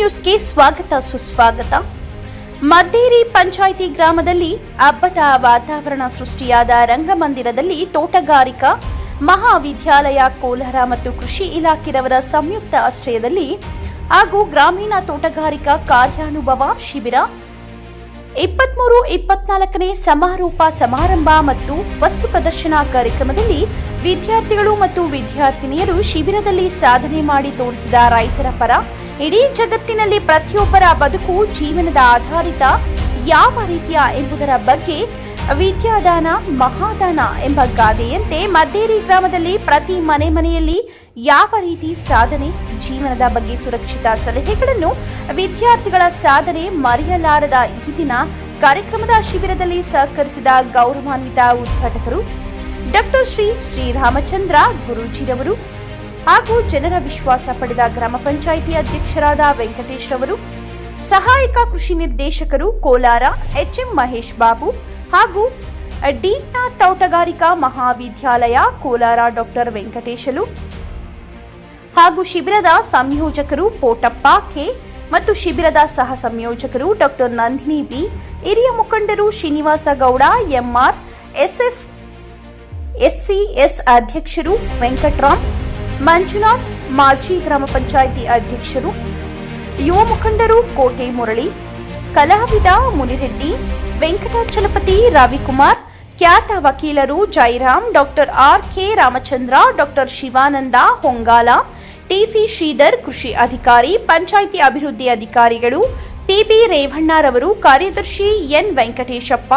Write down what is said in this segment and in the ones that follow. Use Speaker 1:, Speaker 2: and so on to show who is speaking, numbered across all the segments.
Speaker 1: ನ್ಯೂಸ್ಗೆ ಸ್ವಾಗತ, ಸುಸ್ವಾಗತ. ಮದ್ದೇರಿ ಪಂಚಾಯಿತಿ ಗ್ರಾಮದಲ್ಲಿ ಅಬ್ಬಟ ವಾತಾವರಣ ಸೃಷ್ಟಿಯಾದ ರಂಗಮಂದಿರದಲ್ಲಿ ತೋಟಗಾರಿಕಾ, ಮಹಾವಿದ್ಯಾಲಯ, ಕೋಲಾರ ಮತ್ತು ಕೃಷಿ ಇಲಾಖೆಯವರ ಸಂಯುಕ್ತ ಆಶ್ರಯದಲ್ಲಿ ಹಾಗೂ ಗ್ರಾಮೀಣ ತೋಟಗಾರಿಕಾ ಕಾರ್ಯಾನುಭವ ಶಿಬಿರ ಇಪ್ಪತ್ಮೂರು, ಇಪ್ಪತ್ನಾಲ್ಕನೇ ಸಮಾರೋಪ ಸಮಾರಂಭ ಮತ್ತು ವಸ್ತು ಪ್ರದರ್ಶನ ಕಾರ್ಯಕ್ರಮದಲ್ಲಿ ವಿದ್ಯಾರ್ಥಿಗಳು ಮತ್ತು ವಿದ್ಯಾರ್ಥಿನಿಯರು ಶಿಬಿರದಲ್ಲಿ ಸಾಧನೆ ಮಾಡಿ ತೋರಿಸಿದ ರೈತರ ಪರ ಇಡೀ ಜಗತ್ತಿನಲ್ಲಿ ಪ್ರತಿಯೊಬ್ಬರ ಬದುಕು ಜೀವನದ ಆಧಾರಿತ ಯಾವ ರೀತಿಯ ಎಂಬುದರ ಬಗ್ಗೆ ವಿದ್ಯಾದಾನ, ಮಹಾದಾನ ಎಂಬ ಗಾದೆಯಂತೆ ಮದ್ದೇರಿ ಗ್ರಾಮದಲ್ಲಿ ಪ್ರತಿ ಮನೆ ಮನೆಯಲ್ಲಿ ಯಾವ ರೀತಿ ಸಾಧನೆ, ಜೀವನದ ಬಗ್ಗೆ ಸುರಕ್ಷಿತ ಸಲಹೆಗಳನ್ನು ವಿದ್ಯಾರ್ಥಿಗಳ ಸಾಧನೆ ಮರೆಯಲಾರದ ಈ ದಿನ ಕಾರ್ಯಕ್ರಮದ ಶಿಬಿರದಲ್ಲಿ ಸಹಕರಿಸಿದ ಗೌರವಾನ್ವಿತ ಉದ್ಘಾಟಕರು ಡಾಕ್ಟರ್ ಶ್ರೀ ಶ್ರೀರಾಮಚಂದ್ರ ಗುರೂಜಿರವರು ಹಾಗೂ ಜನರ ವಿಶ್ವಾಸ ಪಡೆದ ಗ್ರಾಮ ಪಂಚಾಯಿತಿ ಅಧ್ಯಕ್ಷರಾದ ವೆಂಕಟೇಶ್ ರವರು, ಸಹಾಯಕ ಕೃಷಿ ನಿರ್ದೇಶಕರು ಕೋಲಾರ, ಎಚ್ಎಂ ಮಹೇಶ್ ಬಾಬು ಹಾಗೂ ಡಿನಾ ತೋಟಗಾರಿಕಾ ಮಹಾವಿದ್ಯಾಲಯ ಕೋಲಾರ ಡಾಕ್ಟರ್ ವೆಂಕಟೇಶಲು ಹಾಗೂ ಶಿಬಿರದ ಸಂಯೋಜಕರು ಪೋಟಪ್ಪ ಕೆ ಮತ್ತು ಶಿಬಿರದ ಸಹ ಸಂಯೋಜಕರು ಡಾಕ್ಟರ್ ನಂದಿನಿ ಬಿ, ಹಿರಿಯ ಮುಖಂಡರು Srinivasa Gowda, MR SF SCS ಅಧ್ಯಕ್ಷರು ವೆಂಕಟ್ರಾಮ್ ಮಂಜುನಾಥ್, ಮಾಜಿ ಗ್ರಾಮ ಪಂಚಾಯಿತಿ ಅಧ್ಯಕ್ಷರು, ಯುವ ಮುಖಂಡರು ಕೋಟೆ ಮುರಳಿ ಕಲಾವಿದ ಮುನಿರೆಡ್ಡಿ ವೆಂಕಟಾಚಲಪತಿ ರವಿಕುಮಾರ್, ಖ್ಯಾತ ವಕೀಲರು Jairam, doctor R K Ramachandra, doctor Shivananda Hongala, TC Sridhar ಕೃಷಿ ಅಧಿಕಾರಿ, ಪಂಚಾಯಿತಿ ಅಭಿವೃದ್ಧಿ ಅಧಿಕಾರಿಗಳು, ಪಿಬಿ ರೇವಣ್ಣರವರು ಕಾರ್ಯದರ್ಶಿ ಎನ್ ವೆಂಕಟೇಶಪ್ಪ,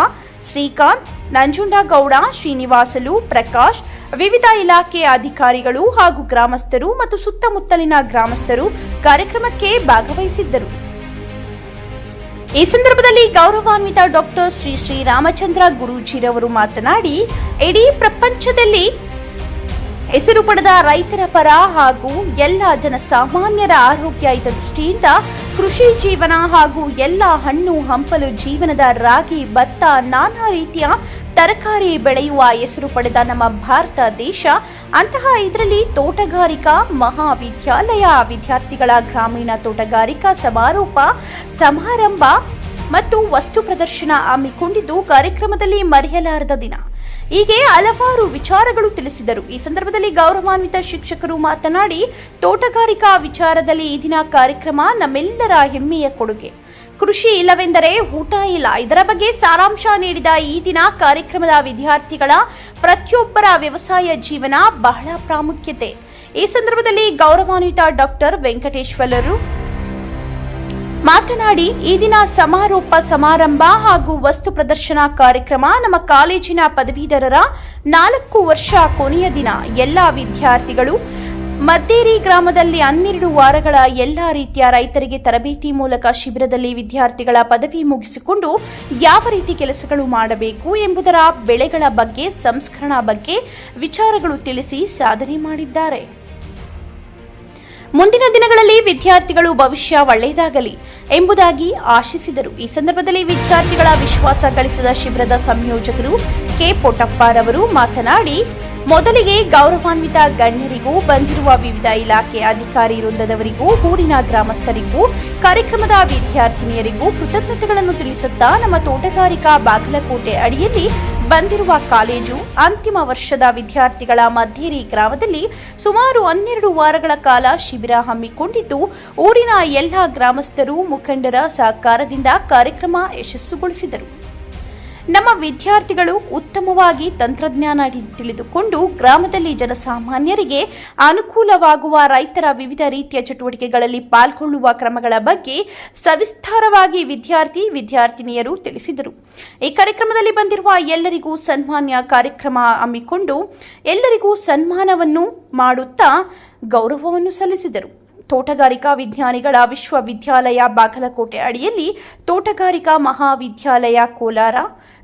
Speaker 1: ಶ್ರೀಕಾಂತ್, ನಂಜುಂಡಗೌಡ, ಶ್ರೀನಿವಾಸಲು, ಪ್ರಕಾಶ್ ವಿವಿಧ ಇಲಾಖೆಯ ಅಧಿಕಾರಿಗಳು ಹಾಗೂ ಗ್ರಾಮಸ್ಥರು ಮತ್ತು ಸುತ್ತಮುತ್ತಲಿನ ಗ್ರಾಮಸ್ಥರು ಕಾರ್ಯಕ್ರಮಕ್ಕೆ ಭಾಗವಹಿಸಿದ್ದರು. ಈ ಸಂದರ್ಭದಲ್ಲಿ ಗೌರವಾನ್ವಿತ ಡಾಕ್ಟರ್ ಶ್ರೀ ಶ್ರೀ ರಾಮಚಂದ್ರ ಗುರೂಜಿರವರು ಮಾತನಾಡಿ, ಇಡೀ ಪ್ರಪಂಚದಲ್ಲಿ ಹೆಸರು ಪಡೆದ ರೈತರ ಪರ ಹಾಗೂ ಎಲ್ಲ ಜನಸಾಮಾನ್ಯರ ಆರೋಗ್ಯ ಹಿತ ದೃಷ್ಟಿಯಿಂದ ಕೃಷಿ ಜೀವನ ಹಾಗೂ ಎಲ್ಲ ಹಣ್ಣು ಹಂಪಲು ಜೀವನದ ರಾಗಿ, ಭತ್ತ ನಾನಾ ರೀತಿಯ ತರಕಾರಿ ಬೆಳೆಯುವ ಹೆಸರು ಪಡೆದ ನಮ್ಮ ಭಾರತ ದೇಶ, ಅಂತಹ ಇದರಲ್ಲಿ ತೋಟಗಾರಿಕಾ ಮಹಾವಿದ್ಯಾಲಯ, ವಿದ್ಯಾರ್ಥಿಗಳ ಗ್ರಾಮೀಣ ತೋಟಗಾರಿಕಾ ಸಮಾರೋಪ, ಸಮಾರಂಭ ಮತ್ತು ವಸ್ತು ಪ್ರದರ್ಶನ ಹಮ್ಮಿಕೊಂಡಿದ್ದು ಕಾರ್ಯಕ್ರಮದಲ್ಲಿ ಮರೆಯಲಾರದ ದಿನ. ಹೀಗೆ ಹಲವಾರು ವಿಚಾರಗಳು ತಿಳಿಸಿದರು. ಈ ಸಂದರ್ಭದಲ್ಲಿ ಗೌರವಾನ್ವಿತ ಶಿಕ್ಷಕರು ಮಾತನಾಡಿ, ತೋಟಗಾರಿಕಾ ವಿಚಾರದಲ್ಲಿ ಈ ದಿನ ಕಾರ್ಯಕ್ರಮ ನಮ್ಮೆಲ್ಲರ ಹೆಮ್ಮೆಯ ಕೊಡುಗೆ. ಕೃಷಿ ಇಲ್ಲವೆಂದರೆ ಊಟ ಇಲ್ಲ. ಇದರ ಬಗ್ಗೆ ಸಾರಾಂಶ ನೀಡಿದ ಈ ದಿನ ಕಾರ್ಯಕ್ರಮದ ವಿದ್ಯಾರ್ಥಿಗಳ ಪ್ರತಿಯೊಬ್ಬರ ವ್ಯವಸಾಯ ಜೀವನ ಬಹಳ ಪ್ರಾಮುಖ್ಯತೆ. ಈ ಸಂದರ್ಭದಲ್ಲಿ ಗೌರವಾನ್ವಿತ ಡಾಕ್ಟರ್ ವೆಂಕಟೇಶ್ವರರು ಮಾತನಾಡಿ, ಈ ದಿನ ಸಮಾರೋಪ ಸಮಾರಂಭ ಹಾಗೂ ವಸ್ತು ಪ್ರದರ್ಶನ ಕಾರ್ಯಕ್ರಮ ನಮ್ಮ ಕಾಲೇಜಿನ ಪದವೀಧರರ ನಾಲ್ಕು ವರ್ಷ ಕೊನೆಯ ದಿನ. ಎಲ್ಲ ವಿದ್ಯಾರ್ಥಿಗಳು ಮದ್ದೇರಿ ಗ್ರಾಮದಲ್ಲಿ ಹನ್ನೆರಡು ವಾರಗಳ ಎಲ್ಲಾ ರೀತಿಯ ರೈತರಿಗೆ ತರಬೇತಿ ಮೂಲಕ ಶಿಬಿರದಲ್ಲಿ ವಿದ್ಯಾರ್ಥಿಗಳ ಪದವಿ ಮುಗಿಸಿಕೊಂಡು ಯಾವ ರೀತಿ ಕೆಲಸಗಳು ಮಾಡಬೇಕು ಎಂಬುದರ ಬೆಳೆಗಳ ಬಗ್ಗೆ, ಸಂಸ್ಕರಣಾ ಬಗ್ಗೆ ವಿಚಾರಗಳು ತಿಳಿಸಿ ಸಾಧನೆ ಮಾಡಿದ್ದಾರೆ. ಮುಂದಿನ ದಿನಗಳಲ್ಲಿ ವಿದ್ಯಾರ್ಥಿಗಳು ಭವಿಷ್ಯ ಒಳ್ಳೆಯದಾಗಲಿ ಎಂಬುದಾಗಿ ಆಶಿಸಿದರು. ಈ ಸಂದರ್ಭದಲ್ಲಿ ವಿದ್ಯಾರ್ಥಿಗಳ ವಿಶ್ವಾಸ ಗಳಿಸಿದ ಶಿಬಿರದ ಸಂಯೋಜಕರು ಕೆ. ಪೊಟ್ಟಪ್ಪರವರು ಮಾತನಾಡಿ ಮೊದಲಿಗೆ ಗೌರವಾನ್ವಿತ ಗಣ್ಯರಿಗೂ ಬಂದಿರುವ ವಿವಿಧ ಇಲಾಖೆ ಅಧಿಕಾರಿ ವೃಂದದವರಿಗೂ, ಊರಿನ ಗ್ರಾಮಸ್ಥರಿಗೂ, ಕಾರ್ಯಕ್ರಮದ ವಿದ್ಯಾರ್ಥಿನಿಯರಿಗೂ ಕೃತಜ್ಞತೆಗಳನ್ನು ತಿಳಿಸುತ್ತಾ ನಮ್ಮ ತೋಟಗಾರಿಕಾ ಬಾಗಲಕೋಟೆ ಅಡಿಯಲ್ಲಿ ಬಂದಿರುವ ಕಾಲೇಜು ಅಂತಿಮ ವರ್ಷದ ವಿದ್ಯಾರ್ಥಿಗಳ ಮಧ್ಯೇರಿ ಗ್ರಾಮದಲ್ಲಿ ಸುಮಾರು ಹನ್ನೆರಡು ವಾರಗಳ ಕಾಲ ಶಿಬಿರ ಹಮ್ಮಿಕೊಂಡಿದ್ದು, ಊರಿನ ಎಲ್ಲ ಗ್ರಾಮಸ್ಥರು ಮುಖಂಡರ ಸಹಕಾರದಿಂದ ಕಾರ್ಯಕ್ರಮ ಯಶಸ್ಸುಗೊಳಿಸಿದರು. ನಮ್ಮ ವಿದ್ಯಾರ್ಥಿಗಳು ಉತ್ತಮವಾಗಿ ತಂತ್ರಜ್ಞಾನ ತಿಳಿದುಕೊಂಡು ಗ್ರಾಮದಲ್ಲಿ ಜನಸಾಮಾನ್ಯರಿಗೆ ಅನುಕೂಲವಾಗುವ ರೈತರ ವಿವಿಧ ರೀತಿಯ ಚಟುವಟಿಕೆಗಳಲ್ಲಿ ಪಾಲ್ಗೊಳ್ಳುವ ಕ್ರಮಗಳ ಬಗ್ಗೆ ಸವಿಸ್ತಾರವಾಗಿ ವಿದ್ಯಾರ್ಥಿ, ವಿದ್ಯಾರ್ಥಿನಿಯರು ತಿಳಿಸಿದರು. ಈ ಕಾರ್ಯಕ್ರಮದಲ್ಲಿ ಬಂದಿರುವ ಎಲ್ಲರಿಗೂ ಸನ್ಮಾನ್ಯ ಕಾರ್ಯಕ್ರಮ ಹಮ್ಮಿಕೊಂಡು ಎಲ್ಲರಿಗೂ ಸನ್ಮಾನವನ್ನು ಮಾಡುತ್ತಾ ಗೌರವವನ್ನು ಸಲ್ಲಿಸಿದರು. ತೋಟಗಾರಿಕಾ ವಿಜ್ಞಾನಿಗಳ ವಿಶ್ವವಿದ್ಯಾಲಯ ಬಾಗಲಕೋಟೆ ಅಡಿಯಲ್ಲಿ ತೋಟಗಾರಿಕಾ ಮಹಾವಿದ್ಯಾಲಯ ಕೋಲಾರ,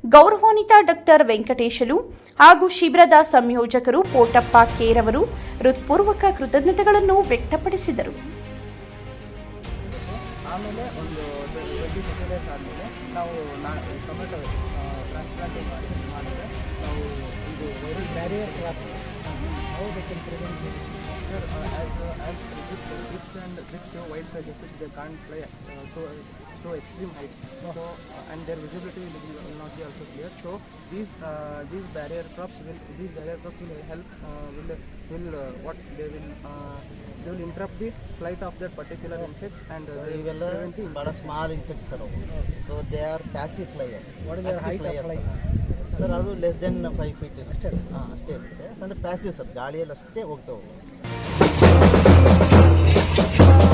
Speaker 1: ಗೌರವಾನ್ವಿತ ಡಾಕ್ಟರ್ ವೆಂಕಟೇಶಲು ಹಾಗೂ ಶಿಬಿರದ ಸಂಯೋಜಕರು ಪೋಟಪ್ಪ ಕೇರವರು ಹೃತ್ಪೂರ್ವಕ ಕೃತಜ್ಞತೆಗಳನ್ನು ವ್ಯಕ್ತಪಡಿಸಿದರು.
Speaker 2: ಆಮೇಲೆ ಒಂದು ಟ್ವೆಂಟಿ ಡೇಸ್ ಆದಮೇಲೆ ನಾವು ಟೊಮೆಟೊ ಟ್ರಾನ್ಸ್ಪ್ಲಾಂಟಿಂಗ್ ಮಾಡಿ ಮಾಡಿದ್ರೆ ನಾವು ಇದು viral barrier crop how they uh, as uh, as grips, drips and with so wide projectors, they can't fly uh, to, to extreme height. So uh, and their visibility will, will not be also clear. So these uh, these barrier props will these barrier props will help uh, will will uh, what they will uh, they will interrupt the flight of that particular insects and uh, they will prevent the
Speaker 3: insects. small insects are So they are passive flyers.
Speaker 2: What is their height of flight?
Speaker 3: Sir ಅದು less than five feet ಅಷ್ಟೇ ಹಾಂ ಅಷ್ಟೇ ಇರುತ್ತೆ ಅಂದರೆ passive sir ಗಾಳಿಯಲ್ಲಿ ಅಷ್ಟೇ ಹೋಗ್ತಾ ಅವು. Thank you.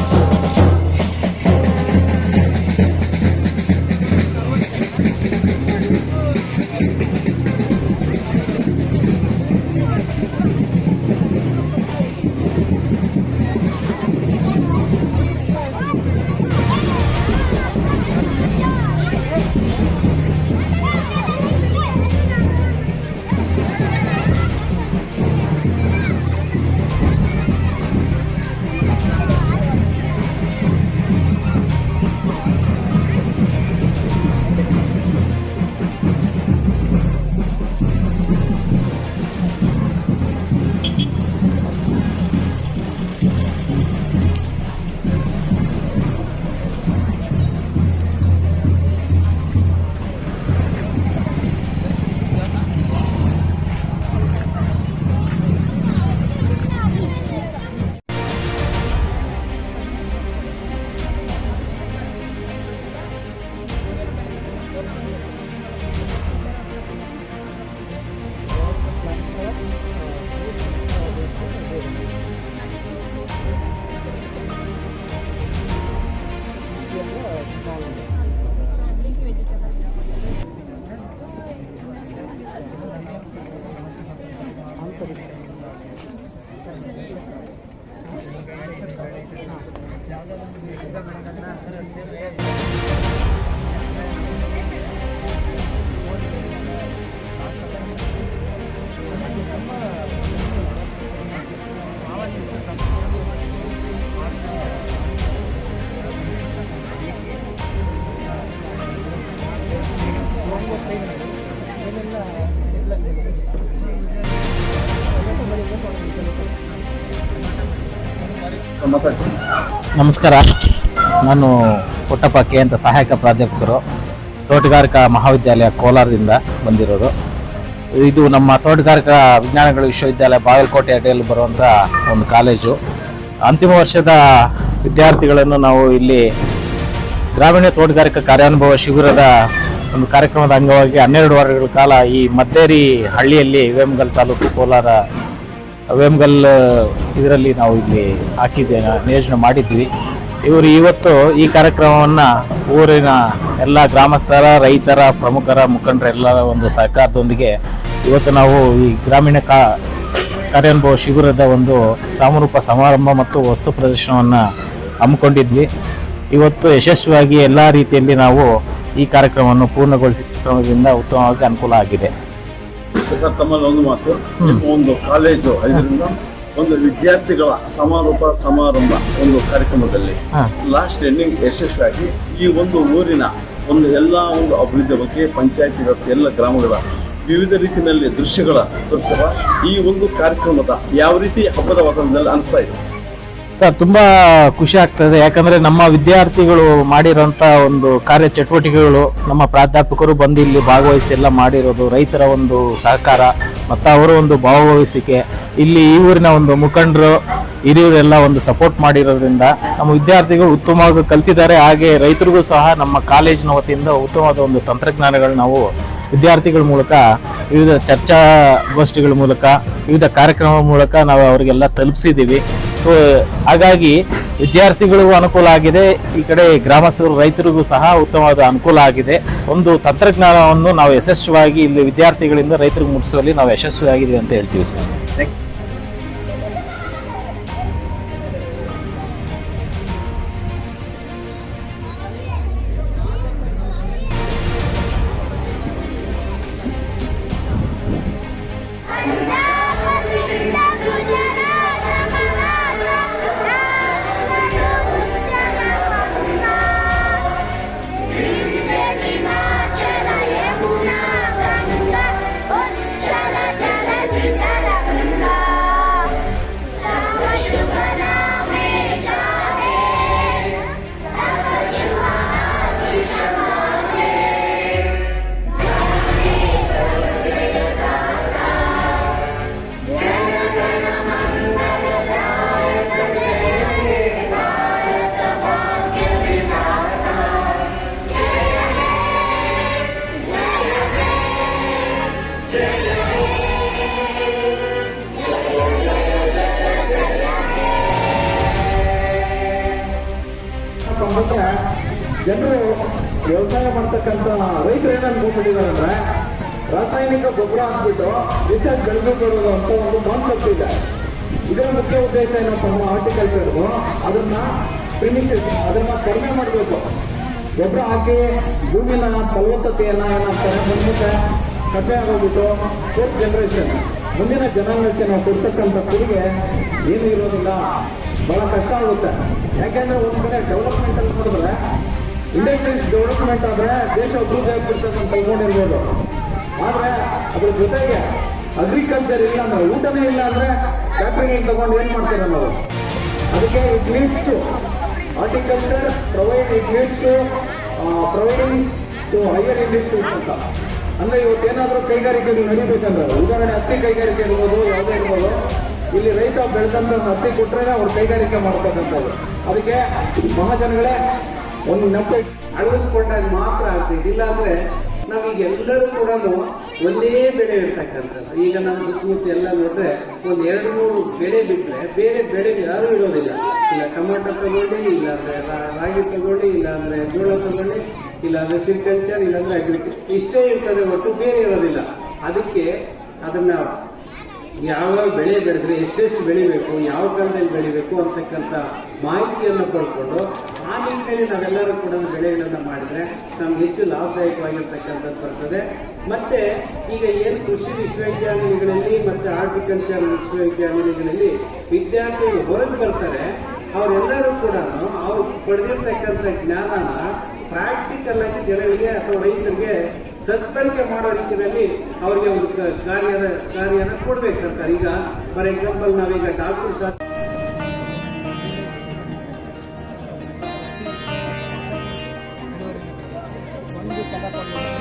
Speaker 4: ನಮಸ್ಕಾರ. ನಾನು ಪುಟ್ಟಪ್ಪ ಕೆ ಅಂತ ಸಹಾಯಕ ಪ್ರಾಧ್ಯಾಪಕರು, ತೋಟಗಾರಿಕಾ ಮಹಾವಿದ್ಯಾಲಯ ಕೋಲಾರದಿಂದ ಬಂದಿರೋದು. ಇದು ನಮ್ಮ ತೋಟಗಾರಿಕಾ ವಿಜ್ಞಾನಗಳ ವಿಶ್ವವಿದ್ಯಾಲಯ ಬಾಗಲಕೋಟೆ ಅಡಿಯಲ್ಲಿ ಬರುವಂಥ ಒಂದು ಕಾಲೇಜು. ಅಂತಿಮ ವರ್ಷದ ವಿದ್ಯಾರ್ಥಿಗಳನ್ನು ನಾವು ಇಲ್ಲಿ ಗ್ರಾಮೀಣ ತೋಟಗಾರಿಕಾ ಕಾರ್ಯಾನುಭವ ಶಿಬಿರದ ಒಂದು ಕಾರ್ಯಕ್ರಮದ ಅಂಗವಾಗಿ ಹನ್ನೆರಡು ವಾರಗಳ ಕಾಲ ಈ ಮದ್ದೇರಿ ಹಳ್ಳಿಯಲ್ಲಿ ವೇಮಗಲ್ ತಾಲೂಕು ಕೋಲಾರ ವೇಮಗಲ್ ಇದರಲ್ಲಿ ನಾವು ಇಲ್ಲಿ ಹಾಕಿದ್ದೆ ನಿಯೋಜನೆ ಮಾಡಿದ್ವಿ. ಇವರು ಇವತ್ತು ಈ ಕಾರ್ಯಕ್ರಮವನ್ನು ಊರಿನ ಎಲ್ಲ ಗ್ರಾಮಸ್ಥರ, ರೈತರ, ಪ್ರಮುಖರ, ಮುಖಂಡರ ಎಲ್ಲ ಒಂದು ಸರ್ಕಾರದೊಂದಿಗೆ ಇವತ್ತು ನಾವು ಈ ಗ್ರಾಮೀಣ ಕಾ, ಕಾರ್ಯಾನುಭವ ಶಿಬಿರದ ಒಂದು ಸಾಮರೂಪ ಸಮಾರಂಭ ಮತ್ತು ವಸ್ತು ಪ್ರದರ್ಶನವನ್ನು ಹಮ್ಮಿಕೊಂಡಿದ್ವಿ. ಇವತ್ತು ಯಶಸ್ವಿಯಾಗಿ ಎಲ್ಲ ರೀತಿಯಲ್ಲಿ ನಾವು ಈ ಕಾರ್ಯಕ್ರಮವನ್ನು ಪೂರ್ಣಗೊಳಿಸಿ ಕ್ರಮದಿಂದ ಉತ್ತಮವಾಗಿ ಅನುಕೂಲ ಆಗಿದೆ.
Speaker 5: ಸರ್ ತಮ್ಮಲ್ಲಿ ಒಂದು ಮಾತು. ಒಂದು ಕಾಲೇಜು ಇದರಿಂದ ಒಂದು ವಿದ್ಯಾರ್ಥಿಗಳ ಸಮಾರೋಪ ಸಮಾರಂಭ ಒಂದು ಕಾರ್ಯಕ್ರಮದಲ್ಲಿ. ಲಾಸ್ಟ್ ಎಂಡಿಂಗ್ ಯಶಸ್ವಿಯಾಗಿ ಈ ಒಂದು ಊರಿನ ಒಂದು ಎಲ್ಲ ಒಂದು ಅಭಿವೃದ್ಧಿ ಬಗ್ಗೆ ಪಂಚಾಯತಿಗಳ ಎಲ್ಲ ಗ್ರಾಮಗಳ ವಿವಿಧ ರೀತಿಯಲ್ಲಿ ದೃಶ್ಯಗಳ ತೋರಿಸುವ ಈ ಒಂದು ಕಾರ್ಯಕ್ರಮದ ಯಾವ ರೀತಿ ಹಬ್ಬದ ವಾತಾವರಣದಲ್ಲಿ ಅನಿಸ್ತಾ ಇದೆ.
Speaker 4: ಸರ್, ತುಂಬಾ ಖುಷಿ ಆಗ್ತದೆ. ಯಾಕಂದ್ರೆ ನಮ್ಮ ವಿದ್ಯಾರ್ಥಿಗಳು ಮಾಡಿರೋಂಥ ಒಂದು ಕಾರ್ಯ ಚಟುವಟಿಕೆಗಳು ನಮ್ಮ ಪ್ರಾಧ್ಯಾಪಕರು ಬಂದು ಇಲ್ಲಿ ಭಾಗವಹಿಸಿ ಎಲ್ಲ ಮಾಡಿರೋದು, ರೈತರ ಒಂದು ಸಹಕಾರ, ಮತ್ತು ಅವರ ಒಂದು ಭಾಗವಹಿಸಿಕೆ ಇಲ್ಲಿ ಈ ಊರಿನ ಒಂದು ಮುಖಂಡರು, ಹಿರಿಯರೆಲ್ಲ ಒಂದು ಸಪೋರ್ಟ್ ಮಾಡಿರೋದ್ರಿಂದ ನಮ್ಮ ವಿದ್ಯಾರ್ಥಿಗಳು ಉತ್ತಮವಾಗಿ ಕಲ್ತಿದ್ದಾರೆ. ಹಾಗೆ ರೈತರಿಗೂ ಸಹ ನಮ್ಮ ಕಾಲೇಜಿನ ವತಿಯಿಂದ ಉತ್ತಮವಾದ ಒಂದು ತಂತ್ರಜ್ಞಾನಗಳು ನಾವು ವಿದ್ಯಾರ್ಥಿಗಳ ಮೂಲಕ, ವಿವಿಧ ಚರ್ಚಾಗೋಷ್ಠಿಗಳ ಮೂಲಕ, ವಿವಿಧ ಕಾರ್ಯಕ್ರಮಗಳ ಮೂಲಕ ನಾವು ಅವರಿಗೆಲ್ಲ ತಲುಪಿಸಿದ್ದೀವಿ. ಸೊ ಹಾಗಾಗಿ ವಿದ್ಯಾರ್ಥಿಗಳಿಗೂ ಅನುಕೂಲ ಆಗಿದೆ. ಈ ಕಡೆ ಗ್ರಾಮಸ್ಥರು, ರೈತರಿಗೂ ಸಹ ಉತ್ತಮವಾದ ಅನುಕೂಲ ಆಗಿದೆ. ಒಂದು ತಂತ್ರಜ್ಞಾನವನ್ನು ನಾವು ಯಶಸ್ವಿಯಾಗಿ ಇಲ್ಲಿ ವಿದ್ಯಾರ್ಥಿಗಳಿಂದ ರೈತರಿಗೆ ಮುಟ್ಟಿಸುವಲ್ಲಿ ನಾವು ಯಶಸ್ವಿಯಾಗಿದ್ದೀವಿ ಅಂತ ಹೇಳ್ತೀವಿ ಸರ್.
Speaker 6: ಹಾಕ್ಬಿಟ್ಟು ರಿಸರ್ಚ್ ಬೆಳೆದು ಅಂತ ಒಂದು ಕಾನ್ಸೆಪ್ಟ್ ಇದೆ. ಇದರ ಮುಖ್ಯ ಉದ್ದೇಶ ಏನಪ್ಪ ನಮ್ಮ ಹಾರ್ಟಿಕಲ್ಚರ್ದು ಅದನ್ನ ಪ್ರಿಮಿಸಸ್ ಅದನ್ನ ಕಡಿಮೆ ಮಾಡಬೇಕು. ಗೊಬ್ಬರ ಹಾಕಿ ಭೂಮಿನ ಫಲವತ್ತತೆಯನ್ನ ಏನಾಗ್ತಾರೆ ಮುಂದೆ ಕಡಿಮೆ ಆಗೋಗ್ಬಿಟ್ಟು ಫೋರ್ತ್ ಜನರೇಷನ್ ಮುಂದಿನ ಜನಾಂಗಕ್ಕೆ ನಾವು ಕೊಡ್ತಕ್ಕಂಥ ಕೊಡುಗೆ ಏನು ಇರೋದಿಲ್ಲ. ಬಹಳ ಕಷ್ಟ ಆಗುತ್ತೆ. ಯಾಕೆಂದ್ರೆ ಒಂದು ಕಡೆ ಡೆವಲಪ್ಮೆಂಟ್ ಅಲ್ಲಿ ನೋಡಿದ್ರೆ ಇಂಡಸ್ಟ್ರೀಸ್ ಡೆವಲಪ್ಮೆಂಟ್ ಆದ್ರೆ ದೇಶ ಅಭಿವೃದ್ಧಿ ಆಗ್ತಿರ್ತಕ್ಕಂಥ ತಿಳ್ಕೊಂಡಿರ್ಬೋದು ಆದ್ರೆ ಅದ್ರ ಜೊತೆಗೆ ಅಗ್ರಿಕಲ್ಚರ್ ಇಲ್ಲ ಅಂದ್ರೆ ಊಟನೇ ಇಲ್ಲ ಅಂದ್ರೆ ಫ್ಯಾಕ್ಟ್ರಿಗಳಿಗೆ ತಗೊಂಡು ಏನ್ ಮಾಡ್ತಾರೆ ನಾವು? ಅದಕ್ಕೆ it leads to horticulture provide it leads to providing to higher industries ಅಂತ. ಅಂದ್ರೆ ಇವತ್ತೇನಾದ್ರೂ ಕೈಗಾರಿಕೆಗಳು ನಡೀಬೇಕಂದ್ರೆ, ಉದಾಹರಣೆ ಹತ್ತಿ ಕೈಗಾರಿಕೆ ಇರ್ಬೋದು, ಯಾವುದೇ ಇರ್ಬೋದು, ಇಲ್ಲಿ ರೈತ ಬೆಳೆದಂತ ಹತ್ತಿ ಕೊಟ್ಟರೆ ಅವ್ರು ಕೈಗಾರಿಕೆ ಮಾಡ್ತಕ್ಕಂಥದ್ದು ಅದಕ್ಕೆ ಮಹಾಜನಗಳೇ ಒಂದು ನಂಬಿಕೆ
Speaker 7: ಅಳವಡಿಸ್ಕೊಂಡಾಗ ಮಾತ್ರ ಆಗ್ತೈತಿ ಇಲ್ಲಾಂದ್ರೆ ನಾವೀಗ ಎಲ್ಲರೂ ಕೂಡ ಒಂದೇ ಬೆಳೆ ಇರ್ತಕ್ಕಂಥದ್ದು. ಈಗ ನಾವು ಸುತ್ತಮುತ್ತ ಎಲ್ಲ ನೋಡಿದ್ರೆ ಒಂದು ಎರಡು ಮೂರು ಬೆಳೆ ಬಿಟ್ಟರೆ ಬೇರೆ ಬೆಳೆ ಯಾರೂ ಇರೋದಿಲ್ಲ. ಇಲ್ಲ ಟೊಮಾಟೊ ತಗೊಳ್ಳಿ ಇಲ್ಲಾಂದರೆ ರಾಗಿ ತಗೊಳ್ಳಿ ಅಂದರೆ ಜೋಳ ತಗೊಳ್ಳಿ ಇಲ್ಲಾಂದರೆ ಸಿರಿಕಲ್ಚರ್ ಇಲ್ಲಾಂದರೆ ಅಗ್ರಿಕಲ್ಚರ್ ಇಷ್ಟೇ ಇರ್ತದೆ ಒಟ್ಟು ಬೇರೆ ಇರೋದಿಲ್ಲ. ಅದಕ್ಕೆ ಅದನ್ನ ಯಾವ ಬೆಳೆ ಬೆಳೆದ್ರೆ ಎಷ್ಟೆಷ್ಟು ಬೆಳಿಬೇಕು, ಯಾವ ಕಾಲದಲ್ಲಿ ಬೆಳಿಬೇಕು ಅಂತಕ್ಕಂಥ ಮಾಹಿತಿಯನ್ನು ಪಡ್ಕೊಂಡು ಆ ನಿಟ್ಟಿನಲ್ಲಿ ನಾವೆಲ್ಲರೂ ಕೂಡ ಬೆಳೆಗಳನ್ನು ಮಾಡಿದ್ರೆ ನಮ್ಗೆ ಹೆಚ್ಚು ಲಾಭದಾಯಕವಾಗಿರ್ತಕ್ಕಂಥದ್ದು ಬರ್ತದೆ. ಮತ್ತೆ ಈಗ ಏನು ಕೃಷಿ ವಿಶ್ವವಿದ್ಯಾನಿಲಯಗಳಲ್ಲಿ ಮತ್ತೆ ಆರ್ಟಿಕಲ್ಚರ್ ವಿಶ್ವವಿದ್ಯಾನಿಲಯಗಳಲ್ಲಿ ವಿದ್ಯಾರ್ಥಿಗಳು ಹೊರಗೆ ಬರ್ತಾರೆ, ಅವರೆಲ್ಲರೂ ಕೂಡ ಅವ್ರು ಪಡೆದಿರ್ತಕ್ಕಂಥ ಜ್ಞಾನನ ಪ್ರಾಕ್ಟಿಕಲ್ ಆಗಿ ಜನರಿಗೆ ಅಥವಾ ರೈತರಿಗೆ ಸದ್ಬಳಕೆ ಮಾಡೋ ರೀತಿಯಲ್ಲಿ ಅವರಿಗೆ ಒಂದು ಕಾರ್ಯನ ಕಾರ್ಯನ ಕೊಡ್ಬೇಕು ಸರ್ಕಾರ. ಈಗ ಫಾರ್ ಎಕ್ಸಾಂಪಲ್ ನಾವೀಗ ಡಾಕ್ಟರ್ ಸಹ
Speaker 2: ಒಂದು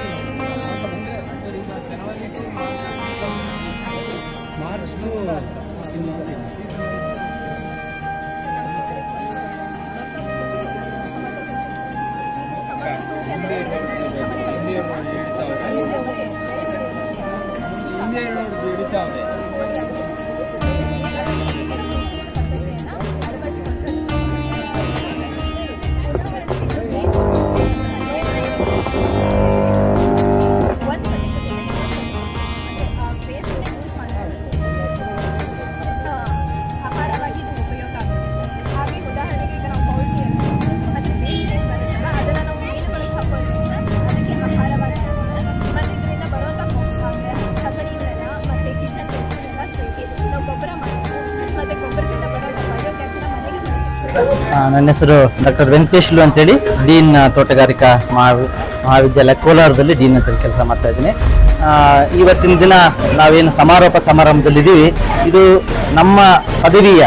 Speaker 3: ನನ್ನ ಹೆಸರು ಡಾಕ್ಟರ್ ವೆಂಕಟೇಶ್ಲು ಅಂತೇಳಿ. ಡೀನ್ ತೋಟಗಾರಿಕಾ ಮಹಾವಿ, ಮಹಾವಿದ್ಯಾಲಯ ಕೋಲಾರದಲ್ಲಿ ಡೀನ್ ಅಂತ ಕೆಲಸ ಮಾಡ್ತಾ ಇದ್ದೀನಿ. ಇವತ್ತಿನ ದಿನ ನಾವೇನು ಸಮಾರೋಪ ಸಮಾರಂಭದಲ್ಲಿದ್ದೀವಿ ಇದು ನಮ್ಮ ಪದವಿಯ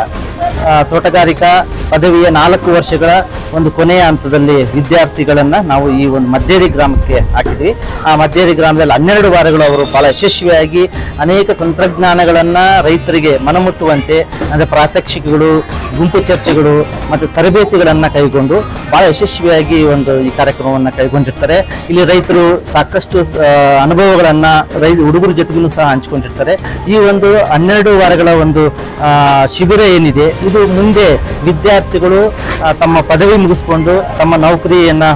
Speaker 3: ತೋಟಗಾರಿಕಾ ಪದವಿಯ ನಾಲ್ಕು ವರ್ಷಗಳ ಒಂದು ಕೊನೆಯ ಹಂತದಲ್ಲಿ ವಿದ್ಯಾರ್ಥಿಗಳನ್ನ ನಾವು ಈ ಒಂದು ಮದ್ದೇರಿ ಗ್ರಾಮಕ್ಕೆ ಹಾಕಿದ್ವಿ. ಆ ಮದ್ದೇರಿ ಗ್ರಾಮದಲ್ಲಿ ಹನ್ನೆರಡು ವಾರಗಳು ಅವರು ಬಹಳ ಯಶಸ್ವಿಯಾಗಿ ಅನೇಕ ತಂತ್ರಜ್ಞಾನಗಳನ್ನ ರೈತರಿಗೆ ಮನಮುಟ್ಟುವಂತೆ, ಅಂದ್ರೆ ಪ್ರಾತ್ಯಕ್ಷಿಕೆಗಳು, ಗುಂಪು ಚರ್ಚೆಗಳು ಮತ್ತು ತರಬೇತಿಗಳನ್ನ ಕೈಗೊಂಡು ಬಹಳ ಯಶಸ್ವಿಯಾಗಿ ಒಂದು ಈ ಕಾರ್ಯಕ್ರಮವನ್ನು ಕೈಗೊಂಡಿರ್ತಾರೆ. ಇಲ್ಲಿ ರೈತರು ಸಾಕಷ್ಟು ಅನುಭವಗಳನ್ನ ರೈ ಹುಡುಗರ ಜೊತೆಗೂ ಸಹ ಹಂಚಿಕೊಂಡಿರ್ತಾರೆ. ಈ ಒಂದು ಹನ್ನೆರಡು ವಾರಗಳ ಒಂದು ಶಿಬಿರ ಏನಿದೆ, ಇದು ಮುಂದೆ ವಿದ್ಯಾರ್ಥಿಗಳು ತಮ್ಮ ಪದವಿ ಮುಗಿಸ್ಕೊಂಡು ತಮ್ಮ ನೌಕರಿಯನ್ನ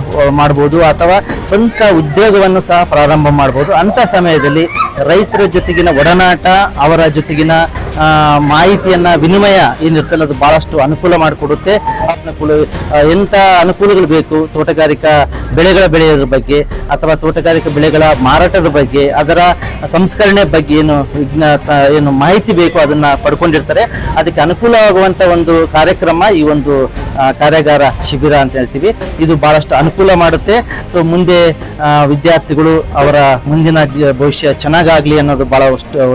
Speaker 3: ಮಾಡ್ಬೋದು ಅಥವಾ ಸ್ವಂತ ಉದ್ಯೋಗವನ್ನು ಸಹ ಪ್ರಾರಂಭ ಮಾಡ್ಬೋದು. ಅಂತ ಸಮಯದಲ್ಲಿ ರೈತರ ಜೊತೆಗಿನ ಒಡನಾಟ, ಅವರ ಜೊತೆಗಿನ ಮಾಹಿತಿಯನ್ನ, ವಿನಿಮಯ ಏನಿರ್ತಲ್ಲ ಅದು ಬಹಳಷ್ಟು ಅನುಕೂಲ ಮಾಡಿಕೊಡುತ್ತೆ. ಅನುಕೂಲ ಎಂಥ ಅನುಕೂಲಗಳು ಬೇಕು? ತೋಟಗಾರಿಕಾ ಬೆಳೆಗಳ ಬೆಳೆಯೋದ್ರ ಬಗ್ಗೆ ಅಥವಾ ತೋಟಗಾರಿಕಾ ಬೆಳೆಗಳ ಮಾರಾಟದ ಬಗ್ಗೆ, ಅದರ ಸಂಸ್ಕರಣೆ ಬಗ್ಗೆ ಏನು ಏನು ಮಾಹಿತಿ ಬೇಕು ಅದನ್ನ ಪಡ್ಕೊಂಡಿರ್ತಾರೆ. ಅದಕ್ಕೆ ಅನುಕೂಲವಾಗುವಂತ ಒಂದು ಕಾರ್ಯಕ್ರಮ ಈ ಒಂದು ಕಾರ್ಯಾಗಾರ ಶಿಬಿರ ಅಂತ ಹೇಳ್ತೀವಿ. ಇದು ಬಹಳಷ್ಟು ಅನುಕೂಲ ಮಾಡುತ್ತೆ. ಸೊ ಮುಂದೆ ವಿದ್ಯಾರ್ಥಿಗಳು ಅವರ ಮುಂದಿನ ಭವಿಷ್ಯ ಚೆನ್ನಾಗಾಗಲಿ ಅನ್ನೋದು ಬಹಳ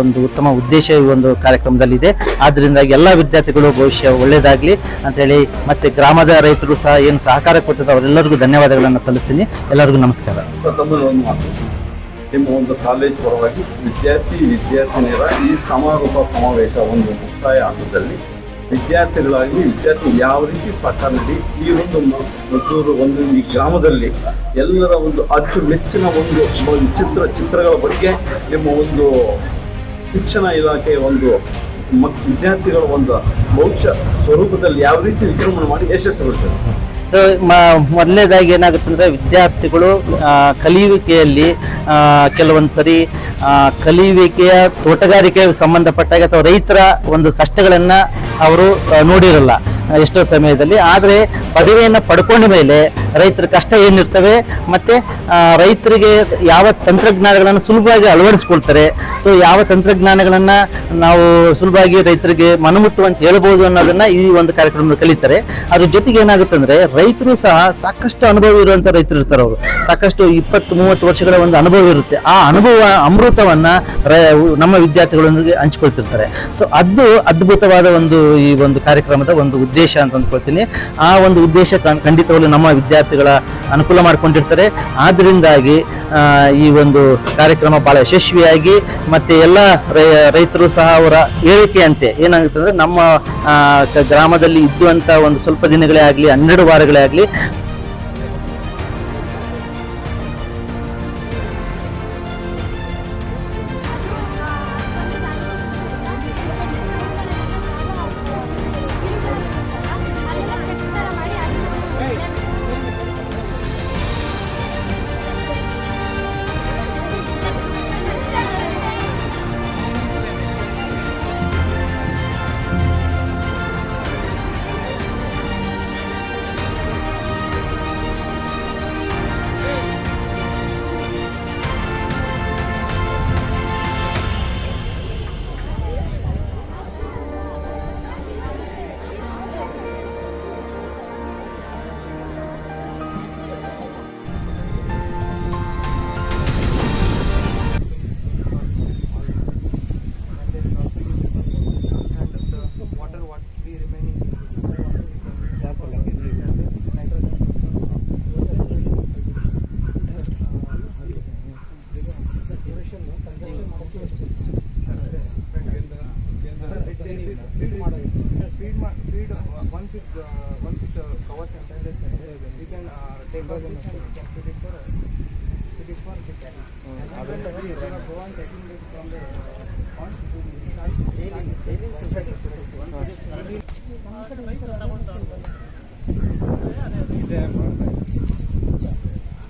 Speaker 3: ಒಂದು ಉತ್ತಮ ಉದ್ದೇಶ ಈ ಒಂದು ಕಾರ್ಯಕ್ರಮದಲ್ಲಿದೆ. ಆದ್ದರಿಂದ ಎಲ್ಲ ವಿದ್ಯಾರ್ಥಿಗಳು ಭವಿಷ್ಯ ಒಳ್ಳೆಯದಾಗಲಿ ಅಂತೇಳಿ ಮತ್ತು ಗ್ರಾಮದ ರೈತರು ಸಹ ಏನು ಸಹಕಾರ ಕೊಟ್ಟಿದ್ದು ಅವರೆಲ್ಲರಿಗೂ ಧನ್ಯವಾದಗಳನ್ನು ಸಲ್ಲಿಸ್ತೀನಿ. ಎಲ್ಲರಿಗೂ ನಮಸ್ಕಾರ.
Speaker 5: ನಿಮ್ಮ ಒಂದು ಕಾಲೇಜ್ ಪರವಾಗಿ ವಿದ್ಯಾರ್ಥಿ, ವಿದ್ಯಾರ್ಥಿನಿಯರ ಈ ಸಮಾರೋಪ ಸಮಾವೇಶ ಒಂದು ಮುಕ್ತಾಯ ಹಂತದಲ್ಲಿ ವಿದ್ಯಾರ್ಥಿಗಳಾಗಿ ವಿದ್ಯಾರ್ಥಿ ಯಾವ ರೀತಿ ಸಹಕಾರ ನೀಡಿ ಈ ಒಂದು ಮದ್ದೂರು ಒಂದು ಈ ಗ್ರಾಮದಲ್ಲಿ ಎಲ್ಲರ ಒಂದು ಅಚ್ಚುಮೆಚ್ಚಿನ ಒಂದು ಚಿತ್ರ, ಚಿತ್ರಗಳ ಬಗ್ಗೆ ನಿಮ್ಮ ಒಂದು ಶಿಕ್ಷಣ ಇಲಾಖೆ ಒಂದು ಮಕ್ ವಿದ್ಯಾರ್ಥಿಗಳ ಒಂದು ಭವಿಷ್ಯ ಸ್ವರೂಪದಲ್ಲಿ ಯಾವ ರೀತಿ ವಿಜೃಂಭಣೆ ಮಾಡಿ
Speaker 3: ಯಶಸ್ಸುಗೊಳಿಸಿದೆ ಮೊದಲನೇದಾಗಿ ಏನಾಗುತ್ತೆ ಅಂದರೆ ವಿದ್ಯಾರ್ಥಿಗಳು ಕಲಿಯುವಿಕೆಯಲ್ಲಿ ಕೆಲವೊಂದು ಸರಿ ಕಲಿಯುವಿಕೆಯ ತೋಟಗಾರಿಕೆ ಸಂಬಂಧಪಟ್ಟಾಗ ಅಥವಾ ರೈತರ ಒಂದು ಕಷ್ಟಗಳನ್ನು ಅವರು ನೋಡಿರಲ್ಲ. ಎಷ್ಟೋ ಸಮಯದಲ್ಲಿ. ಆದರೆ ಪದವಿಯನ್ನು ಪಡ್ಕೊಂಡ ಮೇಲೆ ರೈತರ ಕಷ್ಟ ಏನಿರ್ತವೆ ಮತ್ತು ರೈತರಿಗೆ ಯಾವ ತಂತ್ರಜ್ಞಾನಗಳನ್ನು ಸುಲಭವಾಗಿ ಅಳವಡಿಸ್ಕೊಳ್ತಾರೆ. ಸೊ ಯಾವ ತಂತ್ರಜ್ಞಾನಗಳನ್ನು ನಾವು ಸುಲಭವಾಗಿ ರೈತರಿಗೆ ಮನಮುಟ್ಟುವಂತ ಹೇಳ್ಬೋದು ಅನ್ನೋದನ್ನು ಈ ಒಂದು ಕಾರ್ಯಕ್ರಮದಲ್ಲಿ ಕಲಿತಾರೆ. ಅದ್ರ ಜೊತೆಗೆ ಏನಾಗುತ್ತೆ ಅಂದರೆ ರೈತರು ಸಹ ಸಾಕಷ್ಟು ಅನುಭವ ಇರುವಂಥ ರೈತರು ಇರ್ತಾರೆ ಅವರು. ಸಾಕಷ್ಟು ಇಪ್ಪತ್ತು, ಮೂವತ್ತು ವರ್ಷಗಳ ಒಂದು ಅನುಭವ ಇರುತ್ತೆ. ಆ ಅನುಭವ, ಅಮೃತವನ್ನು ನಮ್ಮ ವಿದ್ಯಾರ್ಥಿಗಳೊಂದಿಗೆ ಹಂಚ್ಕೊಳ್ತಿರ್ತಾರೆ. ಸೊ ಅದು ಅದ್ಭುತವಾದ ಒಂದು ಈ ಒಂದು ಕಾರ್ಯಕ್ರಮದ ಒಂದು ಉದ್ದೇಶ. ಅಂತ ಅಂದ್ಕೊಳ್ತೀನಿ. ಆ ಒಂದು ಉದ್ದೇಶ ಖಂಡ್- ಖಂಡಿತವಾಗ್ಲೂ ನಮ್ಮ ವಿದ್ಯಾರ್ಥಿಗಳ ಅನುಕೂಲ ಮಾಡಿಕೊಂಡಿರ್ತಾರೆ. ಆದ್ದರಿಂದಾಗಿ ಈ ಒಂದು ಕಾರ್ಯಕ್ರಮ ಬಹಳ ಯಶಸ್ವಿಯಾಗಿ ಮತ್ತೆ ಎಲ್ಲ ರೈತರು ಸಹ ಅವರ ಹೇಳಿಕೆಯಂತೆ ಏನಾಗುತ್ತೆ ಅಂದರೆ ನಮ್ಮ ಗ್ರಾಮದಲ್ಲಿ ಇದ್ದುವಂಥ ಒಂದು ಸ್ವಲ್ಪ ದಿನಗಳೇ ಆಗಲಿ, ಹನ್ನೆರಡು ವಾರಗಳೇ ಆಗಲಿ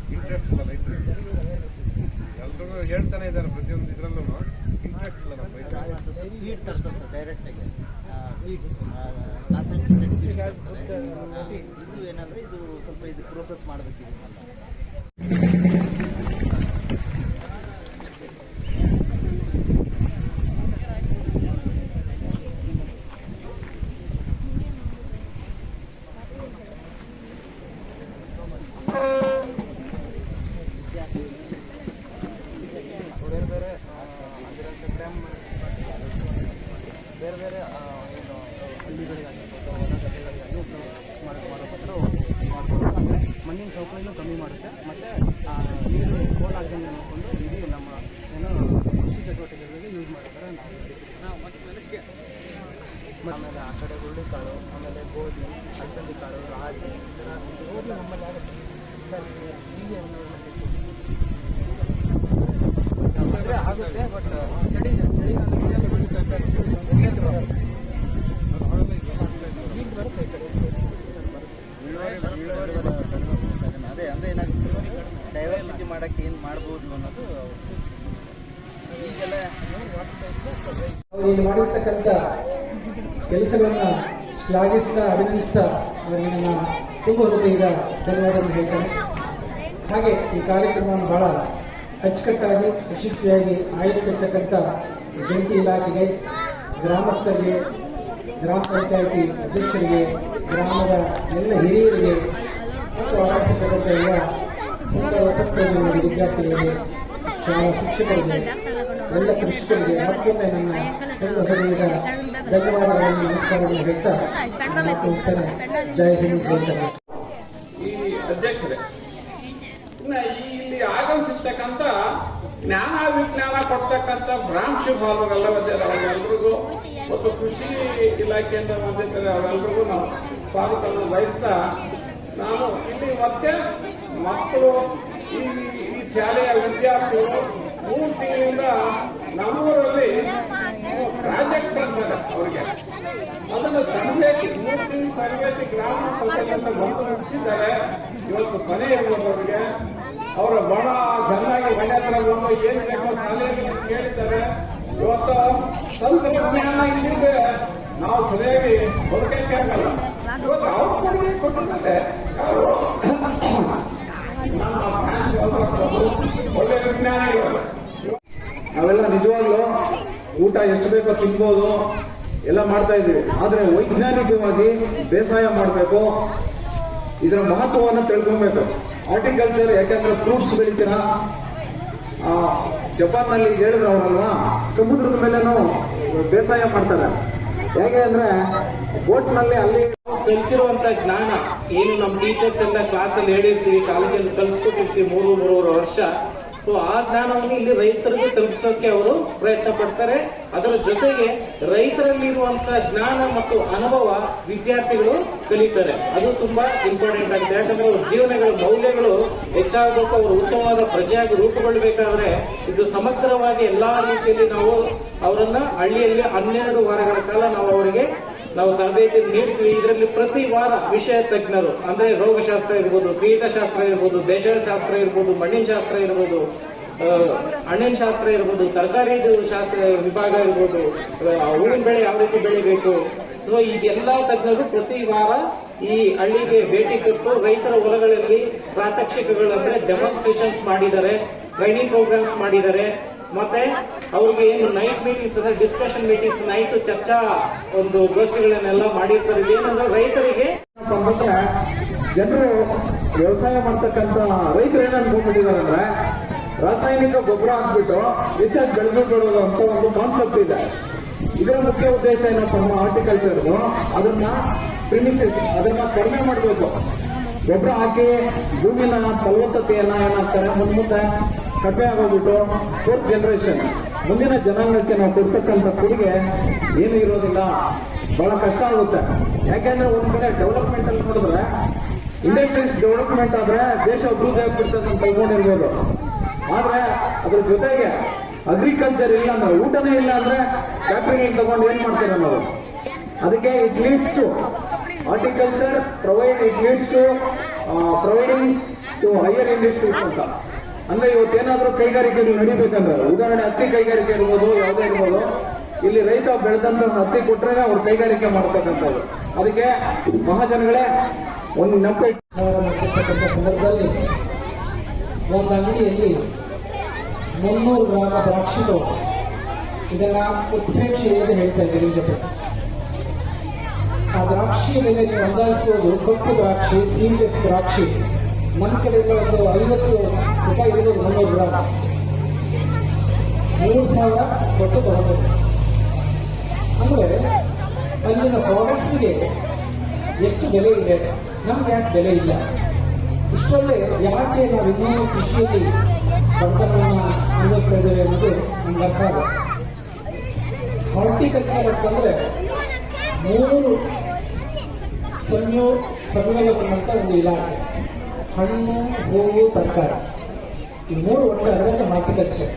Speaker 8: ಇಂಟ್ರೆಸ್ಟ್ ಇದ್ದಾರೆ ಪ್ರತಿಯೊಂದು ಇದರಲ್ಲೂ ಇಲ್ಲ ನಮ್ಮ ರೈತರಿಗೆ
Speaker 3: ಫೀಡ್ ತರ್ತಾರೆ ಡೈರೆಕ್ಟ್ ಆಗಿ ಫೀಡ್ಸ್ ಇದು ಏನಂದ್ರೆ ಇದು ಸ್ವಲ್ಪ ಇದು ಪ್ರೋಸೆಸ್ ಮಾಡಬೇಕು
Speaker 2: ಬೇರೆ ಬೇರೆ ಹದಿನೆಂಟು ಗ್ರಾಮ್ ಬೇರೆ ಬೇರೆ ಆ, ಏನು ಹಳ್ಳಿಗಳಿಗಾಗಿರ್ಬೋದು ಹೊಲ ಗದ್ದೆಗಳಿಗಾಗಿ ಉಪಯೋಗ ಮಾಡೋ ಮಾಡೋಕ್ಕೋಸ್ಕರ ಮಾಡ್ಕೊಂಡು ಅಂದರೆ ಮಣ್ಣಿನ ಸವಕಳಿನೂ ಕಮ್ಮಿ ಮಾಡುತ್ತೆ. ಮತ್ತು ನೀರು ಪೋಲಾಗ್ದಂಗೆ ನೋಡಿಕೊಂಡು ಇಡೀ ನಮ್ಮ ಏನು ಕೃಷಿ ಚಟುವಟಿಕೆಗಳಿಗೆ ಯೂಸ್ ಮಾಡ್ತಾರೆ ನಾವು ಮತ್ತೆ ಆಮೇಲೆ ಆ ಕಡೆ ಹುರುಳಿಕಾಳು ಆಮೇಲೆ ಗೋಧಿ ಅಲಸಂದಿ ಕಾಳು ರಾಗಿ ಈ ಥರ ಗೋಧಿ ನಮ್ಮಲ್ಲಿ ಆಗುತ್ತೆ ಹೀಗೆ ಒಂದು ಅಂದ್ರೆ ಆಗುತ್ತೆ ಬಟ್ ಚಳಿ ಚಳಿಗಾಲದಲ್ಲಿ ಬೆಳೀತಾ ಈಗ ಬರುತ್ತೆ ಈ ಕಡೆ
Speaker 3: ಅದೇ ಅಂದ್ರೆ ಏನಾಗುತ್ತೆ ಡೈವರ್ಸಿಟಿ ಮಾಡಕ್ಕೆ ಏನು ಮಾಡ್ಬೋದು ಅನ್ನೋದು ಈಗೆಲ್ಲ
Speaker 9: ಅವರು ಇಲ್ಲಿ ಮಾಡಿರ್ತಕ್ಕಂಥ ಕೆಲಸಗಳನ್ನ ಶ್ಲಾಘಿಸ್ತಾ ಅಭಿನಂದಿಸ್ತಾ ಅವರಿಗೆ ನನ್ನ ತುಂಬ ಹೃದಯದ ಧನ್ಯವಾದವನ್ನು ಹೇಳ್ತೇನೆ. ಹಾಗೆ ಈ ಕಾರ್ಯಕ್ರಮವನ್ನು ಬಹಳ ಅಚ್ಚುಕಟ್ಟಾಗಿ, ಯಶಸ್ವಿಯಾಗಿ ಆಯೋಜಿಸಿರ್ತಕ್ಕಂಥ ಜಂಟಿ ಇಲಾಖೆಗೆ, ಗ್ರಾಮಸ್ಥರಿಗೆ, ಗ್ರಾಮ ಪಂಚಾಯಿತಿ ಅಧ್ಯಕ್ಷರಿಗೆ, ಗ್ರಾಮದ ಎಲ್ಲ ಹಿರಿಯರಿಗೆ ಮತ್ತು ಆಯೋಜಿಸಿರ್ತಕ್ಕಂಥ ಎಲ್ಲ ಎಲ್ಲ ವಸತಿ ವಿದ್ಯಾರ್ಥಿಗಳಿಗೆ, ಶಾಲಾ ಶಿಕ್ಷಕರಿಗೆ, ಎಲ್ಲ ಕೃಷಿಕರಿಗೆ ಮತ್ತೊಮ್ಮೆ ನನ್ನ ಧನ್ಯವಾದಗಳನ್ನು ನಮಸ್ಕಾರವನ್ನು ಹೇಳ್ತಾ ಜಯ ಹಿಂದ್
Speaker 10: ಈ ಅಧ್ಯಕ್ಷರೇ ಇಲ್ಲಿ ಆಗಮಿಸಿರ್ತಕ್ಕಂಥ ಜ್ಞಾನ ವಿಜ್ಞಾನ ಕೊಡ್ತಕ್ಕಂಥ ಬ್ರಾಂಚ್ ಬಾಲರೆಲ್ಲ ಬಂದಿದ್ದಾರೆ ಮತ್ತು ಕೃಷಿ ಇಲಾಖೆಯಿಂದ ಬಂದಿದ್ದಾರೆ ಅವರೆಲ್ಲರಿಗೂ ನಾವು ಸ್ವಾಗತವನ್ನು ವಹಿಸ್ತಾ ನಾನು ಇಲ್ಲಿ ಮತ್ತೆ ಮಕ್ಕಳು ಈ ಈ ಶಾಲೆಯ ವಿದ್ಯಾರ್ಥಿಗಳು ಮೂರು ತಿಂಗಳಿಂದ ನಮ್ಮೂರಲ್ಲಿ ಪ್ರಾಜೆಕ್ಟ್ ಬರ್ತದೆ ಅವರಿಗೆ. ಅದನ್ನು ತರಬೇತಿ ಮೂರು ತಿಂಗಳು ತರಬೇತಿ, ಗ್ರಾಮ
Speaker 11: ಪಂಚಾಯತ್ ಬಂದು ನಡೆಸಿದ್ದಾರೆ ಇವತ್ತು ಮನೆ ಇರ್ಬೋದು ಅವರಿಗೆ ಅವರ ಬಹಳ ಚೆನ್ನಾಗಿ ಮನೆ ಹತ್ರ ಬಂದು ಏನು ಬೇಕೋ ಶಾಲೆಯಲ್ಲಿ ಕೇಳಿದ್ದಾರೆ. ಇವತ್ತು ತಂತ್ರಜ್ಞಾನ ಇಲ್ಲಿದೆ ನಾವು ಸರಿಯಾಗಿ ಬದುಕಕ್ಕೆ ಆಗಲ್ಲ. ಇವತ್ತು ಅವ್ರು ಕೊಡುಗೆ ಕೊಟ್ಟಿದ್ದಾರೆ. ಒಳ್ಳೆ ವಿಜ್ಞಾನಿಗಳು
Speaker 6: ನಾವೆಲ್ಲ ನಿಜವಾಗ್ಲೂ ಊಟ ಎಷ್ಟು ಬೇಕೋ ತಿನ್ಬೋದು, ಎಲ್ಲ ಮಾಡ್ತಾ ಇದ್ದೀವಿ. ಆದ್ರೆ ವೈಜ್ಞಾನಿಕವಾಗಿ ಬೇಸಾಯ ಮಾಡಬೇಕು. ಇದರ ಮಹತ್ವವನ್ನು ತಿಳ್ಕೊಬೇಕು. ಹಾರ್ಟಿಕಲ್ಚರ್ ಯಾಕಂದ್ರೆ ಫ್ರೂಟ್ಸ್ ಬೆಳಿತೀರ? ಜಪಾನ್ನಲ್ಲಿ ಹೇಳಿದ್ರು ಅವರಲ್ವಾ? ಸಮುದ್ರದ ಮೇಲೇನು ಬೇಸಾಯ ಮಾಡ್ತಾರೆ. ಹೇಗೆ ಅಂದ್ರೆ ಬೋಟ್ನಲ್ಲಿ ಅಲ್ಲಿ
Speaker 11: ಕಲ್ತಿರುವಂತ ಜ್ಞಾನ. ಏನು ನಮ್ಮ ಟೀಚರ್ಸ್ ಎಲ್ಲ ಕ್ಲಾಸಲ್ಲಿ ಹೇಳಿರ್ತೀವಿ ಕಾಲೇಜಲ್ಲಿ ಕಲಿಸ್ಕೊಟ್ಟಿರ್ತೀವಿ ಮೂರು, ಮೂರುವರೆ ವರ್ಷ. ಸೊ ಆ ಜ್ಞಾನವನ್ನು ಇಲ್ಲಿ ರೈತರಿಗೆ ತಲುಪಿಸೋಕೆ ಅವರು ಪ್ರಯತ್ನ ಪಡ್ತಾರೆ. ಅದರ ಜೊತೆಗೆ ರೈತರಲ್ಲಿರುವಂತಹ ಜ್ಞಾನ ಮತ್ತು ಅನುಭವ ವಿದ್ಯಾರ್ಥಿಗಳು ಕಲಿತಾರೆ. ಅದು ತುಂಬಾ ಇಂಪಾರ್ಟೆಂಟ್ ಆಗಿದೆ. ಯಾಕಂದ್ರೆ ಅವ್ರ ಜೀವನಗಳ, ಮೌಲ್ಯಗಳು ಹೆಚ್ಚಾಗಬೇಕು. ಅವರು ಉತ್ತಮವಾದ ಪ್ರಜೆಯಾಗಿ ರೂಪುಗೊಳ್ಳಬೇಕಾದ್ರೆ ಇದು ಸಮಗ್ರವಾಗಿ ಎಲ್ಲಾ ರೀತಿಯಲ್ಲಿ ನಾವು ಅವರನ್ನ ಹಳ್ಳಿಯಲ್ಲಿ ಹನ್ನೆರಡು ವಾರಗಳ ಕಾಲ ನಾವು ಅವರಿಗೆ ನಾವು ತರಬೇತಿ ನೀಡ್ತೀವಿ. ಇದರಲ್ಲಿ ಪ್ರತಿ ವಾರ ವಿಷಯ ತಜ್ಞರು, ಅಂದ್ರೆ ರೋಗಶಾಸ್ತ್ರ ಇರ್ಬೋದು, ಕೀಟಶಾಸ್ತ್ರ ಇರ್ಬೋದು ದೇಶಶಾಸ್ತ್ರ ಇರ್ಬೋದು ಮಣ್ಣಿನ ಶಾಸ್ತ್ರ ಇರ್ಬೋದು ಹಣ್ಣಿನ ಶಾಸ್ತ್ರ ಇರ್ಬೋದು, ತರಕಾರಿ ಶಾಸ್ತ್ರ ವಿಭಾಗ ಇರ್ಬೋದು ಹೂವಿನ ಬೆಳೆ ಯಾವ ರೀತಿ ಬೆಳಿಬೇಕು. ಸೊ ಇದೆಲ್ಲ ತಜ್ಞರು ಪ್ರತಿ ವಾರ ಈ ಹಳ್ಳಿಗೆ ಭೇಟಿ ಕೊಟ್ಟು ರೈತರ ಹೊಲಗಳಲ್ಲಿ ಪ್ರಾತ್ಯಕ್ಷಿಕಗಳು ಅಂದ್ರೆ ಡೆಮಾನ್ಸ್ಟ್ರೇಷನ್ಸ್ ಮಾಡಿದ್ದಾರೆ ಟ್ರೈನಿಂಗ್ ಪ್ರೋಗ್ರಾಮ್ಸ್ ಮಾಡಿದ್ದಾರೆ. ಮತ್ತೆ ಅವ್ರಿಗೆ ಏನು ನೈಟ್ ಮೀಟಿಂಗ್ಸ್ ಅಂದ್ರೆ ಡಿಸ್ಕಷನ್ ಮೀಟಿಂಗ್ಸ್ ನೈಟ್ ಚರ್ಚಾ ಒಂದು ಗೋಷ್ಠಿಗಳನ್ನೆಲ್ಲ ಮಾಡಿರ್ತಾರೆ. ಏನಂದ್ರೆ ರೈತರಿಗೆ
Speaker 6: ಜನರು ವ್ಯವಸಾಯ ಮಾಡ್ತಕ್ಕಂತ ರೈತರು ಏನ್ ಅನ್ಕೊಂಡ್ಬಿಟ್ಟಿದ್ದಾರೆ ಅಂದ್ರೆ ರಾಸಾಯನಿಕ ಗೊಬ್ಬರ ಹಾಕ್ಬಿಟ್ಟು ಹೆಚ್ಚಾಗಿ ಬೆಳೆದು ಅಂತ ಒಂದು ಕಾನ್ಸೆಪ್ಟ್ ಇದೆ. ಇದರ ಮುಖ್ಯ ಉದ್ದೇಶ ಏನಪ್ಪ ನಮ್ಮ ಹಾರ್ಟಿಕಲ್ಚರ್ ಅದನ್ನ ಪ್ರಿಮಿಸಿಸ್ ಅದನ್ನ ಕಡಿಮೆ ಮಾಡಬೇಕು. ಗೊಬ್ಬರ ಹಾಕಿ ಭೂಮಿನ ಫಲವತ್ತತೆಯನ್ನ ಏನಾಗ್ತಾರೆ ಮುಂದೆ ಕಡಿಮೆ ಆಗೋಗ್ಬಿಟ್ಟು ಫೋರ್ತ್ ಜನರೇಷನ್ ಮುಂದಿನ ಜನಾಂಗಕ್ಕೆ ನಾವು ಕೊಡ್ತಕ್ಕಂಥ ಕೊಡುಗೆ ಏನು ಇರೋದಿಲ್ಲ. ಬಹಳ ಕಷ್ಟ ಆಗುತ್ತೆ. ಯಾಕೆಂದ್ರೆ ಒಂದ್ ಕಡೆ ಡೆವಲಪ್ಮೆಂಟ್ ಅಲ್ಲಿ ನೋಡಿದ್ರೆ ಇಂಡಸ್ಟ್ರೀಸ್ ಡೆವಲಪ್ಮೆಂಟ್ ಆದ್ರೆ ದೇಶ ಅಭಿವೃದ್ಧಿ ಆಗ್ಬಿಡ್ತದೆ ಅಂತ ತಿಳ್ಕೊಂಡಿರ್ಬೋದು ಆದ್ರೆ ಅದ್ರ ಜೊತೆಗೆ ಅಗ್ರಿಕಲ್ಚರ್ ಇಲ್ಲ ಅಂದ್ರೆ, ಊಟನೇ ಇಲ್ಲ ಅಂದ್ರೆ ಫ್ಯಾಕ್ಟ್ರಿಗಳಿಗೆ ತಗೊಂಡು ಏನ್ ಮಾಡ್ತೀರ ನಾವು ಅದಕ್ಕೆ it leads to horticulture provide it leads to providing to higher industries ಅಂತ. ಅಂದ್ರೆ ಇವತ್ತೇನಾದ್ರೂ ಕೈಗಾರಿಕೆಗಳು ನಡಿಬೇಕಂದ್ರೆ, ಉದಾಹರಣೆ ಹತ್ತಿ ಕೈಗಾರಿಕೆ ಇರ್ಬೋದು, ಯಾವುದೇ ಇರ್ಬೋದು, ಇಲ್ಲಿ ರೈತ ಬೆಳೆದಂತ ಹತ್ತಿ ಕೊಟ್ರೆ ಅವ್ರು ಕೈಗಾರಿಕೆ ಮಾಡ್ತಕ್ಕಂಥದ್ದು ಅದಕ್ಕೆ ಮಹಾಜನಗಳೇ, ಒಂದು
Speaker 9: ನಂಬಿಕೆ ಸಂದರ್ಭದಲ್ಲಿ, ಒಂದು ಅಂಗಡಿಯಲ್ಲಿ ಮುನ್ನೂರು ಗ್ರಾಮ ದ್ರಾಕ್ಷಿಗಳು ಇದನ್ನ ಉತ್ಪ್ರೇಕ್ಷೆ ಎಂದು ಹೇಳ್ತಾ ಇದ್ದೀನಿ ಜೊತೆ? ಆ ದ್ರಾಕ್ಷಿಯ ಮೇಲೆ ನೀವು ಕಪ್ಪು ದ್ರಾಕ್ಷಿ ಸೀಮ್ಲೆಸ್ ದ್ರಾಕ್ಷಿ. ನಮ್ಮ ಕಡೆಯಿಂದ ಒಂದು ಐವತ್ತು ರೂಪಾಯಿ ಇರೋದು ಮುನ್ನೂರು ಗ್ರಾಮ. ಮೂರು ಸಾವಿರ ಕೊಟ್ಟು ತಗೊಂಡು ಅಂದರೆ ಅಲ್ಲಿನ ಪ್ರಾಡಕ್ಟ್ಸ್ಗೆ ಎಷ್ಟು ಬೆಲೆ ಇದೆ? ನಮ್ಗೆ ಯಾಕೆ ಬೆಲೆ ಇಲ್ಲ? ಇಷ್ಟರಲ್ಲೇ ಯಾಕೆ ನಾವು ಇನ್ನೂ ಕೃಷಿಯಲ್ಲಿ ಬಡತನವನ್ನು ಅನುಭವಿಸ್ತಾ ಇದ್ದೇವೆ ಅನ್ನೋದು ನಮ್ಗೆ ಅರ್ಥ ಆಗುತ್ತೆ. ಹಾರ್ಟಿಕಲ್ಚರ್ ಅಂತಂದರೆ ಮೂರು ಸಂಯೋ ಸಂಯೋಗಗೊಂಡಂತ ಒಂದು ಇಲಾಖೆ. ಹಣ್ಣು ಹೂವು ತರಕಾರಿ. ಈ ಮೂರು ಒಟ್ಟಾರೆ ಹಾರ್ಟಿಕಲ್ಚರ್